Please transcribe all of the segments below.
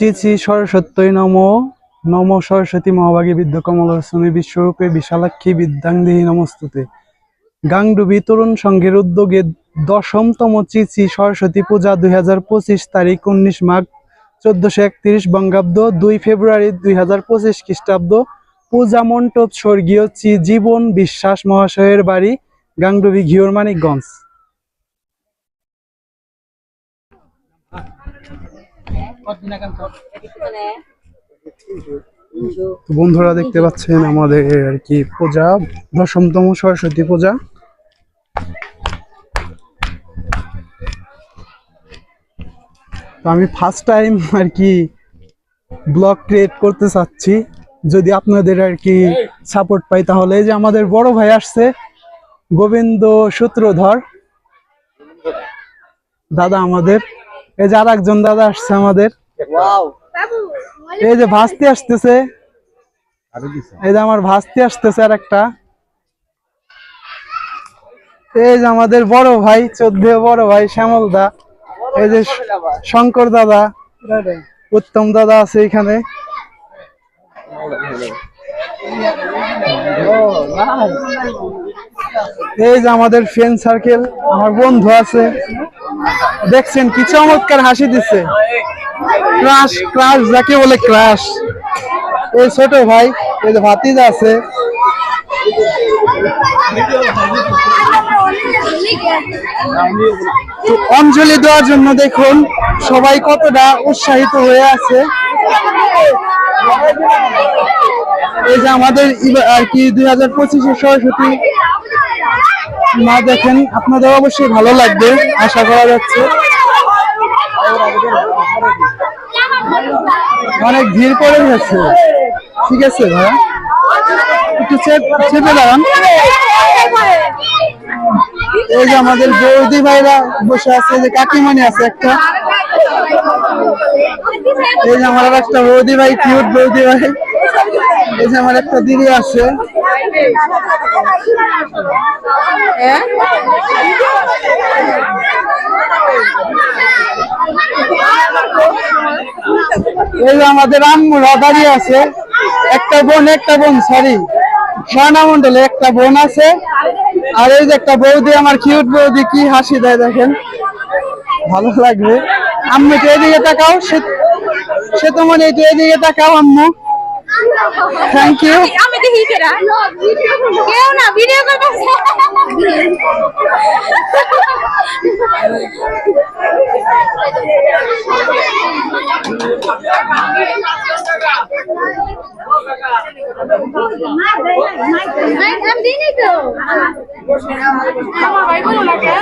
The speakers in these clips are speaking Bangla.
চিচি সরস্বত্যই নম। নম সরস্বতী মহাভাগী বিদ্য কমলসনে বিশ্বরূপে বিশালাক্ষী বিদ্যাঙ্গি নমস্তুতে। গাংডুবি তরুণ সংঘের উদ্যোগে দশমতম চিচি সরস্বতী পূজা দুই হাজার পঁচিশ তারিখ উনিশ মাঘ চোদ্দশো একত্রিশ বঙ্গাব্দ, দুই ফেব্রুয়ারি দুই হাজার পঁচিশ খ্রিস্টাব্দ। পূজা মণ্ডপ স্বর্গীয় চি জীবন বিশ্বাস মহাশয়ের বাড়ি, গাংডুবি ঘিওর মানিকগঞ্জ। বন্ধুরা দেখতে পাচ্ছেন আমাদের আর কি পূজা, দশমতম সরস্বতী পূজা। আমি ফার্স্ট টাইম আর কি ব্লগ ক্রিয়েট করতে চাচ্ছি। যদি আপনাদের আর কি সাপোর্ট পাই তাহলে যে আমাদের বড় ভাই আসছে, গোবিন্দ সূত্রধর। দাদা আমাদের। এই যে আর একজন দাদা আসছে আমাদের। এই যে ভাস্তি আসতেছে। এই যে আমার ভাস্তি আসতেছে আর একটা এই যে আমাদের বড় ভাই চোদ্দ বড় ভাই শ্যামল দা। এই যে শঙ্কর দাদা উত্তম দাদা আছে এখানে। এই যে আমাদের ফ্রেন্ড সার্কেল আমার বন্ধু আছে। দেখছেন কি চমৎকার হাসি দিচ্ছে। ক্রাশ ক্রাশ যাকে বলে ক্রাশ এই ছোট ভাই, এই যে ভাতিজা আছে। অঞ্জলি দেওয়ার জন্য দেখুন, সবাই কতটা উৎসাহিত হয়ে আছে। এই যে আমাদের আর কি, দুই হাজার পঁচিশে সরস্বতী মা দেখেন, আপনাদের অবশ্যই ভালো লাগবে, আশা করা যাচ্ছে। অনেক ভিড় পড়ে গেছে। ঠিক আছে, ভাইয়া? একটু চেপ- দাঁড়ান। এই যে আমাদের বৌদি ভাইরা বসে আছে যে কাকিমণি আছে একটা। এই যে আমার একটা বৌদি ভাই কিউট বৌদি ভাই। এই যে আমার একটা দিদি আছে। এই যে আমাদের আম্মুরা দাঁড়িয়ে আছে। একটা বোন একটা বোন সরি স্বর্ণা মন্ডলে একটা বোন আছে। আর এই যে একটা বৌদি আমার কিউট বৌদি কি হাসি দেয় দেখেন। ভালো লাগবে। আম্মু একটু এদিকে তাকাও। সে তো মনে এদিকে তাকাও আম্মু। থ্যাংক ইউ আমি দেখি কেরা কেউ না ভিডিও করতেছে আমি দিই তো আমার ভাই বলো লাগে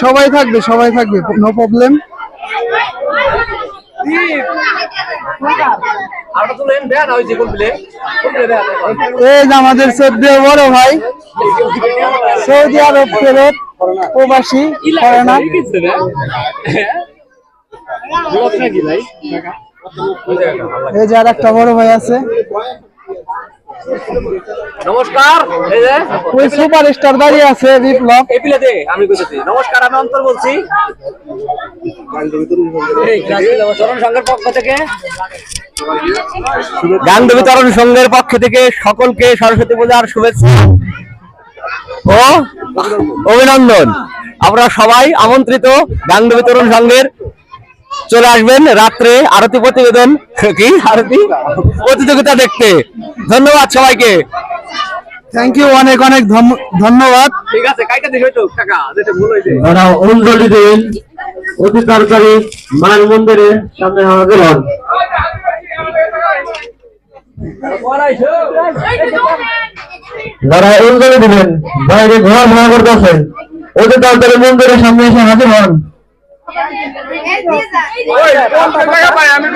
সবাই থাকবে সবাই থাকবে নো প্রবলেম এই যে আমাদের বড় ভাই সৌদি আরব ফেরত প্রবাসী ভাই? এই যে আর একটা বড় ভাই আছে। নমস্কার এই যে ওই সুপার দাঁড়িয়ে আছে বিপ্লব। এই প্লেতে আমি কইতেছি। নমস্কার আমি অন্তর বলছি। চরণ সংঘের পক্ষ থেকে। গান্ধবী তরুণ সংঘের পক্ষ থেকে সকলকে সরস্বতী পূজার শুভেচ্ছা ও অভিনন্দন। আমরা সবাই আমন্ত্রিত গান্ধবী তরুণ সংঘের চলে আসবেন রাত্রে আরতি প্রতিবেদন। কি? আরতি? প্রতিযোগিতা দেখতে। ধন্যবাদ সবাইকে। থ্যাংক ইউ অনেক অনেক ধন্য- ধন্যবাদ। ঠিক আছে কাইটা দিস হয়তো টাকা যেটা ভুল হয়েছে। তারা অঞ্জলি দিন অতি তাড়াতাড়ি মান মন্দিরের সামনে আমাদের হন যারা অঞ্জলি দিবেন বাইরে ঘোরাফেরা করতেছেন অতি তাড়াতাড়ি মন্দিরের সামনে এসে হাজির হন। ওই, টাকা পাই আমি